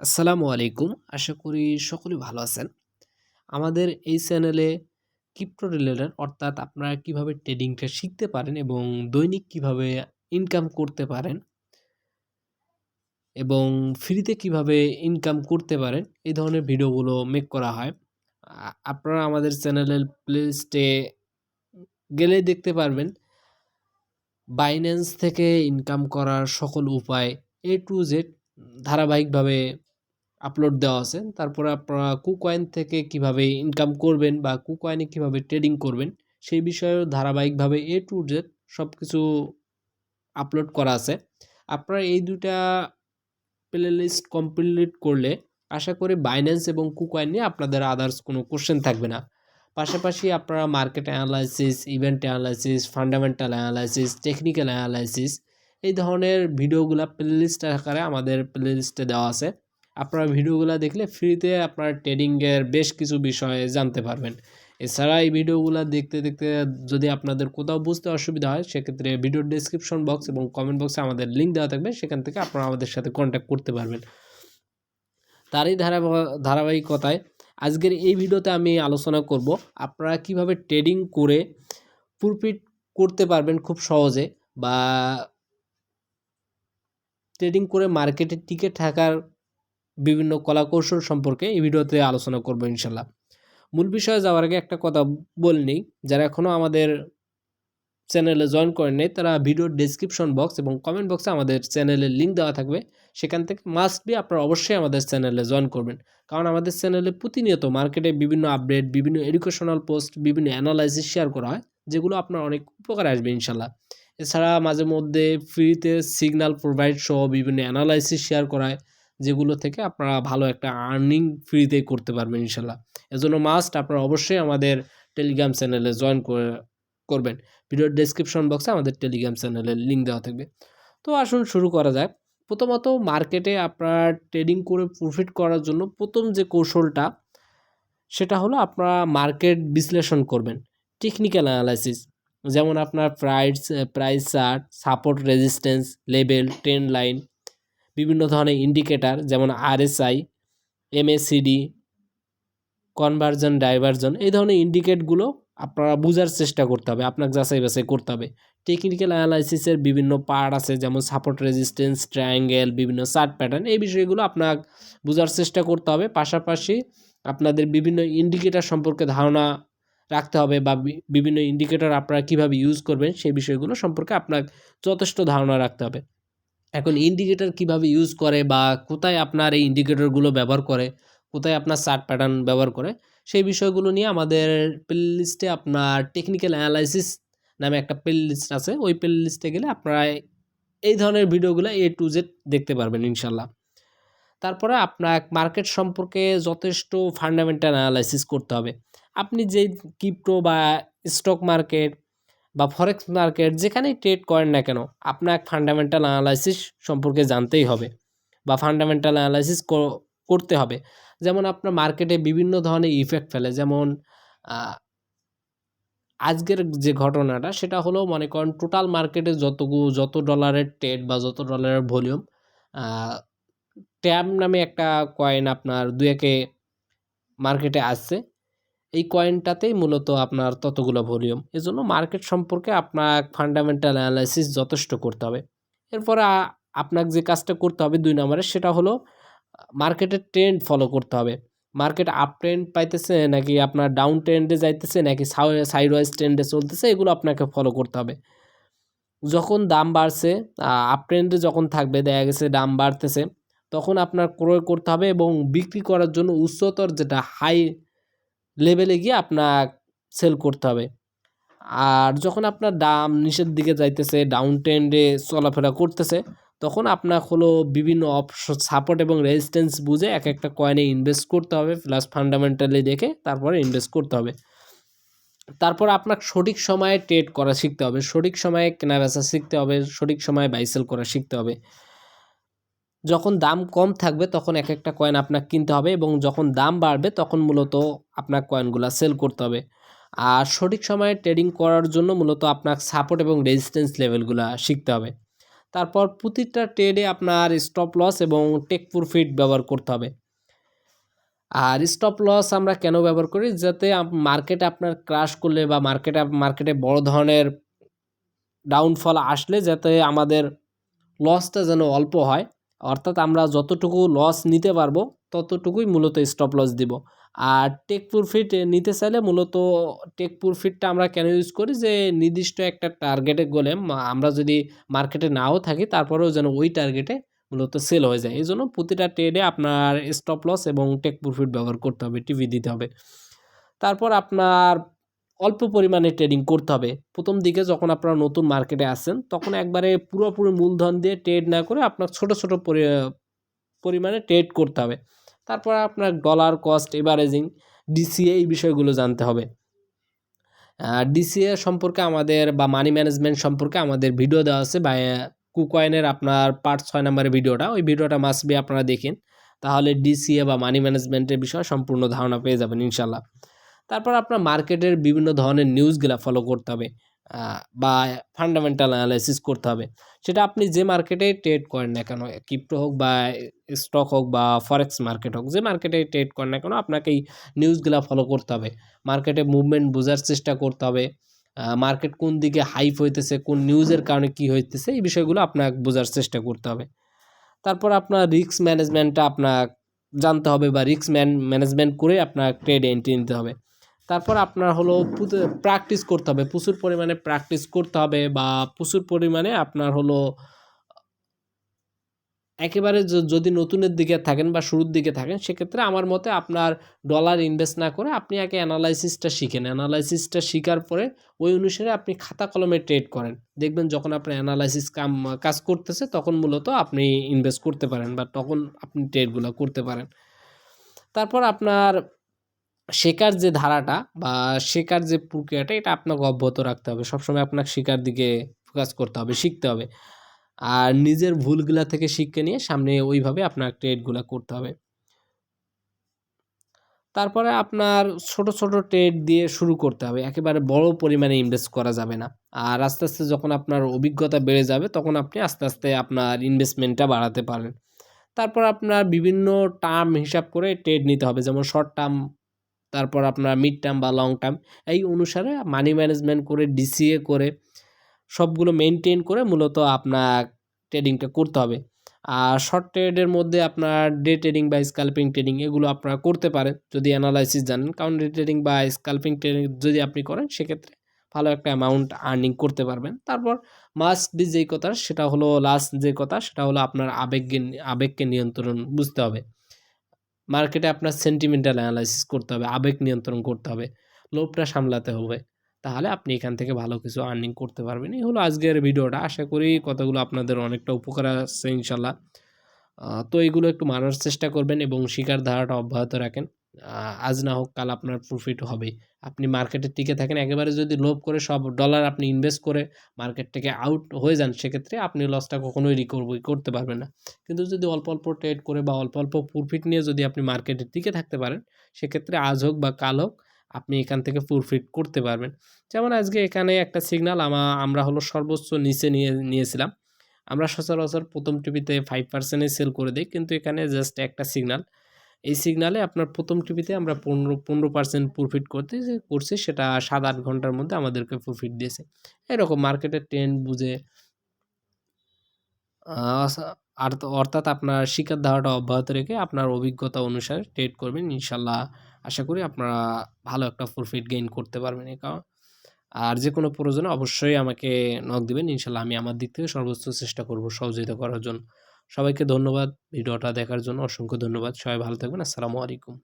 আসসালামু আলাইকুম। আশা করি সকলেই ভালো আছেন। আমাদের এই চ্যানেলে ক্রিপ্টো রিলেটেড অর্থাৎ আপনারা কীভাবে ট্রেডিংটা শিখতে পারেন এবং দৈনিক কীভাবে ইনকাম করতে পারেন এবং ফ্রিতে কীভাবে ইনকাম করতে পারেন, এই ধরনের ভিডিওগুলো মেক করা হয়। আপনারা আমাদের চ্যানেলের প্লেলিস্টে গেলেই দেখতে পারবেন। বাইন্যান্স থেকে ইনকাম করার সকল উপায় এ টু জেড ধারাবাহিকভাবে আপলোড দেওয়া আছে। তারপরে আপনারা কুকয়েন থেকে কীভাবে ইনকাম করবেন বা কুকয়েনে কীভাবে ট্রেডিং করবেন সেই বিষয়েও ধারাবাহিকভাবে এ টু জেড সব কিছু আপলোড করা আছে। আপনারা এই ২ টা প্লেলিস্ট কমপ্লিট করলে আশা করি বাইন্যান্স এবং কুকয়েন নিয়ে আপনাদের আদার্স কোনো কোশ্চেন থাকবে না। পাশাপাশি আপনারা market analysis, event analysis, fundamental analysis, technical analysis এই ধরনের ভিডিওগুলা প্লেলিস্ট আকারে আমাদের প্লেলিস্টে দেওয়া আছে। আপনারা ভিডিওগুলো দেখলে ফ্রিতে আপনার ট্রেডিংয়ের বেশ কিছু বিষয়ে জানতে পারবেন। এছাড়া এই ভিডিওগুলো দেখতে, দেখতে যদি আপনাদের কোথাও বুঝতে অসুবিধা হয় সেক্ষেত্রে ভিডিওর ডেসক্রিপশন বক্স এবং কমেন্ট বক্সে আমাদের লিঙ্ক দেওয়া থাকবে। সেখান থেকে আপনারা আমাদের সাথে কন্ট্যাক্ট করতে পারবেন। তারই ধারাবা ধারাবাহিকতায় আজকের এই ভিডিওতে আমি আলোচনা করব আপনারা কীভাবে ট্রেডিং করে প্রফিট করতে পারবেন খুব সহজে বা ট্রেডিং করে মার্কেটে টিকে থাকার বিভিন্ন কলাকৌশল সম্পর্কে এই ভিডিওতে আলোচনা করব ইনশাল্লাহ। মূল বিষয়ে যাওয়ার আগে একটা কথা বলে নেই, যারা এখনও আমাদের চ্যানেলে জয়েন করেন তারা ভিডিওর ডেসক্রিপশন বক্স এবং কমেন্ট বক্সে আমাদের চ্যানেলের লিঙ্ক দেওয়া থাকবে। সেখান থেকে মাস্ট বি আপনারা অবশ্যই আমাদের চ্যানেলে জয়েন করবেন। কারণ আমাদের চ্যানেলে প্রতিনিয়ত মার্কেটে বিভিন্ন আপডেট, বিভিন্ন এডুকেশনাল পোস্ট, বিভিন্ন অ্যানালাইসিস শেয়ার করা হয় যেগুলো আপনার অনেক উপকারে আসবে ইনশাল্লাহ। এছাড়া মাঝে মধ্যে ফ্রিতে সিগন্যাল প্রোভাইড সহ বিভিন্ন অ্যানালাইসিস শেয়ার করা হয় যেগুলো থেকে আপনারা ভালো একটা আর্নিং ফ্রিতে করতে পারবেন ইনশাল্লাহ। এজন্য মাস্ট আপনারা অবশ্যই আমাদের টেলিগ্রাম চ্যানেলে জয়েন করে করবেন। ভিডিওর ডেসক্রিপশন বক্সে আমাদের টেলিগ্রাম চ্যানেলের লিঙ্ক দেওয়া থাকবে। তো আসুন শুরু করা যাক। প্রথমত মার্কেটে আপনারা ট্রেডিং করে প্রফিট করার জন্য প্রথম যে কৌশলটা সেটা হলো আপনারা মার্কেট বিশ্লেষণ করবেন। টেকনিক্যাল অ্যানালাইসিস যেমন আপনার price price chart, support resistance, level, trend line, বিভিন্ন ধরনের ইন্ডিকেটার যেমন আরএসআই, এমএসিডি, কনভার্জন, ডাইভারজন এই ধরনের ইন্ডিকেটগুলো আপনারা বোঝার চেষ্টা করতে হবে। আপনাকে যাচাই বাছাই করতে হবে। টেকনিক্যাল অ্যানালাইসিসের বিভিন্ন পার্ট আছে যেমন সাপোর্ট রেজিস্ট্যান্স, ট্রায়াঙ্গেল, বিভিন্ন চার্ট প্যাটার্ন এই বিষয়গুলো আপনার বোঝার চেষ্টা করতে হবে। পাশাপাশি আপনাদের বিভিন্ন ইন্ডিকেটার সম্পর্কে ধারণা রাখতে হবে বা বিভিন্ন ইন্ডিকেটর আপনারা কীভাবে ইউজ করবেন সেই বিষয়গুলো সম্পর্কে আপনার যথেষ্ট ধারণা রাখতে হবে। এখন ইন্ডিকেটর কীভাবে ইউজ করে বা কোথায় আপনার এই ইন্ডিকেটরগুলো ব্যবহার করে, কোথায় আপনার চার্ট প্যাটার্ন ব্যবহার করে সেই বিষয়গুলো নিয়ে আমাদের প্লেলিস্টে আপনার টেকনিক্যাল অ্যানালাইসিস নামে একটা প্লেলিস্ট আছে। ওই প্লেলিস্টে গেলে আপনারা এই ধরনের ভিডিওগুলো এ টু জেড দেখতে পারবেন ইনশাল্লাহ। তারপরে আপনার মার্কেট সম্পর্কে যথেষ্ট ফান্ডামেন্টাল অ্যানালাইসিস করতে হবে। আপনি যেই ক্রিপ্টো বা স্টক মার্কেট বা ফরেক্স মার্কেট যেখানেই ট্রেড করেন না কেন, আপনার ফান্ডামেন্টাল অ্যানালাইসিস সম্পর্কে জানতেই হবে বা ফান্ডামেন্টাল অ্যানালাইসিস করতে হবে। যেমন আপনার মার্কেটে বিভিন্ন ধরনের ইফেক্ট ফেলে, যেমন আজকের যে ঘটনাটা, সেটা হলো মনে করেন টোটাল মার্কেটে যতগু, যত ডলারের ট্রেড বা যত ডলারের ভলিউম ট্যাব নামে একটা কয়েন আপনার দু একে মার্কেটে আসছে এই কয়েনটাতেই মূলত আপনার ততগুলো ভলিউম এজন্য মার্কেট সম্পর্কে আপনার ফান্ডামেন্টাল অ্যানালাইসিস যথেষ্ট করতে হবে। এরপরে আপনাকে যে কাজটা করতে হবে দুই নম্বরে সেটা হলো মার্কেটের ট্রেন্ড ফলো করতে হবে। মার্কেট আপ ট্রেন্ড পাইতেছে নাকি আপনার ডাউন ট্রেন্ডে যাইতেছে নাকি সাইড ওয়াইজ ট্রেন্ডে চলতেছে, এগুলো আপনাকে ফলো করতে হবে। যখন দাম বাড়ছে আপ ট্রেন্ডে যখন থাকবে, দেখা গেছে দাম বাড়তেছে, তখন আপনার ক্রয় করতে হবে এবং বিক্রি করার জন্য উচ্চতর যেটা হাই লেভেলে গিয়ে আপনার সেল করতে হবে। আর যখন আপনার দাম নিচের দিকে যাইতেছে ডাউন ট্রেন্ডে চলাফেরা করতেছে, তখন আপনার হলো বিভিন্ন অপশন সাপোর্ট এবং রেজিস্ট্যান্স বুঝে এক একটা কয়েনে ইনভেস্ট করতে হবে প্লাস ফান্ডামেন্টালি দেখে তারপরে ইনভেস্ট করতে হবে। তারপর আপনার সঠিক সময়ে ট্রেড করা শিখতে হবে, সঠিক সময়ে কেনা বেচা শিখতে হবে, সঠিক সময়ে বাইসেল করা শিখতে হবে। যখন দাম কম থাকবে তখন এক একটা কয়েন আপনাকে কিনতে হবে এবং যখন দাম বাড়বে তখন মূলত আপনার কয়েনগুলো সেল করতে হবে। আর সঠিক সময়ে ট্রেডিং করার জন্য মূলত আপনার সাপোর্ট এবং রেজিস্ট্যান্স লেভেলগুলো শিখতে হবে। তারপর প্রতিটা ট্রেডে আপনার স্টপ লস এবং টেক প্রফিট ব্যবহার করতে হবে। আর স্টপ লস আমরা কেন ব্যবহার করি? যাতে মার্কেটে আপনার ক্রাশ করলে বা মার্কেটে মার্কেটে বড় ধরনের ডাউনফল আসলে যাতে আমাদের লসটা যেন অল্প হয়। অর্থাৎ আমরা যতটুকু লস নিতে পারব, ততটুকুই মূলত স্টপ লস দিব। আর টেক প্রফিট নিতে চাইলে মূলত টেক প্রফিটটা আমরা কেন ইউজ করি? যে নির্দিষ্ট একটা টার্গেটে গেলে আমরা যদি মার্কেটে নাও থাকি, তারপরেও যেন ওই টার্গেটে মূলত সেল হয়ে যায়। এই জন্য প্রতিটা ট্রেডে আপনার স্টপ লস এবং টেক প্রফিট ব্যবহার করতে হবে টিভি দিতে হবে। তারপর আপনার অল্প পরিমাণে ট্রেডিং করতে হবে। প্রথম দিকে যখন আপনারা নতুন মার্কেটে আসেন তখন একবারে পুরোপুরি মূলধন দিয়ে ট্রেড না করে আপনার ছোট ছোট পরিমাণে ট্রেড করতে হবে। তারপর আপনার ডলার কস্ট এভারেজিং ডিসিএ এই বিষয়গুলো জানতে হবে। ডিসিএ সম্পর্কে আমাদের বা মানি ম্যানেজমেন্ট সম্পর্কে আমাদের ভিডিও দেওয়া আছে বা কুকয়েনের আপনার পার্ট ছয় নম্বরের ভিডিওটা ওই ভিডিওটা মাস্ট বি আপনারা দেখেন। তাহলে ডিসিএ বা মানি ম্যানেজমেন্টের বিষয়ে সম্পূর্ণ ধারণা পেয়ে যাবেন ইনশাল্লাহ তারপর আপনার মার্কেটের বিভিন্ন ধরনের নিউজগুলা ফলো করতে হবে বা ফান্ডামেন্টাল অ্যানালাইসিস করতে হবে। সেটা আপনি যে মার্কেটে ট্রেড করেন না কেন ক্রিপ্টো হোক বা স্টক হোক বা ফরেক্স মার্কেট হোক, যে মার্কেটে ট্রেড করেন না কেন, আপনাকে এই নিউজগুলো ফলো করতে হবে। মার্কেটে মুভমেন্ট বোঝার চেষ্টা করতে হবে মার্কেট কোন দিকে হাইপ হইতেছে, কোন নিউজের কারণে কি হইতেছে, এই বিষয়গুলো আপনাকে বোঝার চেষ্টা করতে হবে। তারপর আপনার রিস্ক ম্যানেজমেন্টটা আপনার জানতে হবে বা রিস্ক ম্যান ম্যানেজমেন্ট করে আপনার ট্রেড এন্ট্রি নিতে হবে। তারপর আপনার হলো প্র্যাকটিস করতে হবে। প্রচুর পরিমাণে প্র্যাকটিস করতে হবে বা প্রচুর পরিমাণে আপনার হলো, একেবারে যদি নতুনের দিকে থাকেন বা শুরুর দিকে থাকেন, সেক্ষেত্রে আমার মতে আপনার ডলার ইনভেস্ট না করে আপনি আগে অ্যানালাইসিসটা শিখেন। অ্যানালাইসিসটা শেখার পরে ওই অনুসারে আপনি খাতা কলমে ট্রেড করেন। দেখবেন যখন আপনার অ্যানালাইসিস কাম, কাজ করতেছে, তখন মূলত আপনি ইনভেস্ট করতে পারেন বা তখন আপনি ট্রেডগুলো করতে পারেন। তারপর আপনার শেখার যে ধারাটা বা শেখার যে প্রক্রিয়াটা, এটা আপনাকে অব্যাহত রাখতে হবে। সবসময় আপনাকে শেখার দিকে ফোকাস করতে হবে, শিখতে হবে। আর নিজের ভুলগুলা থেকে শিক্ষা নিয়ে সামনে ওইভাবে আপনার ট্রেডগুলো করতে হবে। তারপরে আপনার ছোট ছোট ট্রেড দিয়ে শুরু করতে হবে। একেবারে বড় পরিমাণে ইনভেস্ট করা যাবে না। আর আস্তে আস্তে যখন আপনার অভিজ্ঞতা বেড়ে যাবে, তখন আপনি আস্তে আস্তে আপনার ইনভেস্টমেন্টটা বাড়াতে পারেন তারপর আপনার বিভিন্ন টার্ম হিসাব করে ট্রেড নিতে হবে। যেমন শর্ট টার্ম তারপর আপনার মিড টার্ম বা লং টার্ম এই অনুসারে মানি ম্যানেজমেন্ট করে ডিসিএ করে, সবগুলো মেনটেন করে মূলত আপনার ট্রেডিংটা করতে হবে। আর শর্ট ট্রেডের মধ্যে আপনার ডে ট্রেডিং বা স্কাল্পিং ট্রেডিং এগুলো আপনারা করতে পারেন, যদি অ্যানালাইসিস জানেন। কারণ ডে ট্রেডিং বা স্কাল্পিং ট্রেডিং যদি আপনি করেন, সেক্ষেত্রে ভালো একটা অ্যামাউন্ট আর্নিং করতে পারবেন। তারপর মাস্ট বি যেই কথা, সেটা হলো লাস্ট যে কথা, সেটা হলো আপনার আবেগকে আবেগকে নিয়ন্ত্রণ বুঝতে হবে। মার্কেটে আপনার সেন্টিমেন্টাল অ্যানালাইসিস করতে হবে, আবেগ নিয়ন্ত্রণ করতে হবে, লোভটা সামলাতে হবে। তাহলে আপনি এখান থেকে ভালো কিছু আর্নিং করতে পারবেন। এই হলো আজকের ভিডিওটা। আশা করি কতগুলো আপনাদের অনেকটা উপকার আসছে ইনশাল্লাহ। তো এইগুলো একটু মানার চেষ্টা করবেন এবং শিকার ধারাটা অব্যাহত রাখেন। আজ না হোক কাল আপনার প্রফিট হবে। আপনি মার্কেটের টিকে থাকেন, একেবারে যদি লোভ করে সব ডলার আপনি ইনভেস্ট করে মার্কেট থেকে আউট হয়ে যান, সেক্ষেত্রে আপনি লসটা কখনোই রিকভারি করতে পারবেন না। কিন্তু যদি অল্প অল্প ট্রেড করে বা অল্প অল্প প্রফিট নিয়ে যদি আপনি মার্কেটের টিকে থাকতে পারেন, সেক্ষেত্রে আজ হোক বা কাল হোক আপনি এখান থেকে প্রফিট করতে পারবেন। যেমন আজকে এখানে একটা সিগনাল আমা, আমরা হলো সর্বোচ্চ নিচে নিয়ে, নিয়েছিলাম। আমরা সচরাচর প্রথম টিভিতে ফাইভ পার্সেন্টে সেল করে দিই, কিন্তু এখানে জাস্ট একটা সিগনাল এই সিগনালে আপনার প্রথম টিভিতে আমরা পনেরো পনেরো পার্সেন্ট প্রফিট করতে করছি, সেটা সাত আট ঘণ্টার মধ্যে আমাদেরকে প্রফিট দিয়েছে। এরকম মার্কেটের ট্রেন্ড বুঝে অর্থাৎ আপনার শিকার ধারাটা অব্যাহত রেখে আপনার অভিজ্ঞতা অনুসারে ট্রেড করবেন, ইনশাল্লাহ। আশা করি আপনারা ভালো একটা প্রফিট গেইন করতে পারবেন এই কারণ। আর যে কোনো প্রয়োজনে অবশ্যই আমাকে নক দিবেন, ইনশাল্লাহ আমি আমার দিক থেকে সর্বোচ্চ চেষ্টা করব সহযোগিতা করার জন্য। সবাইকে ধন্যবাদ। ভিডিওটা দেখার জন্য অসংখ্য ধন্যবাদ। সবাই ভালো থাকবেন। আসসালামু আলাইকুম।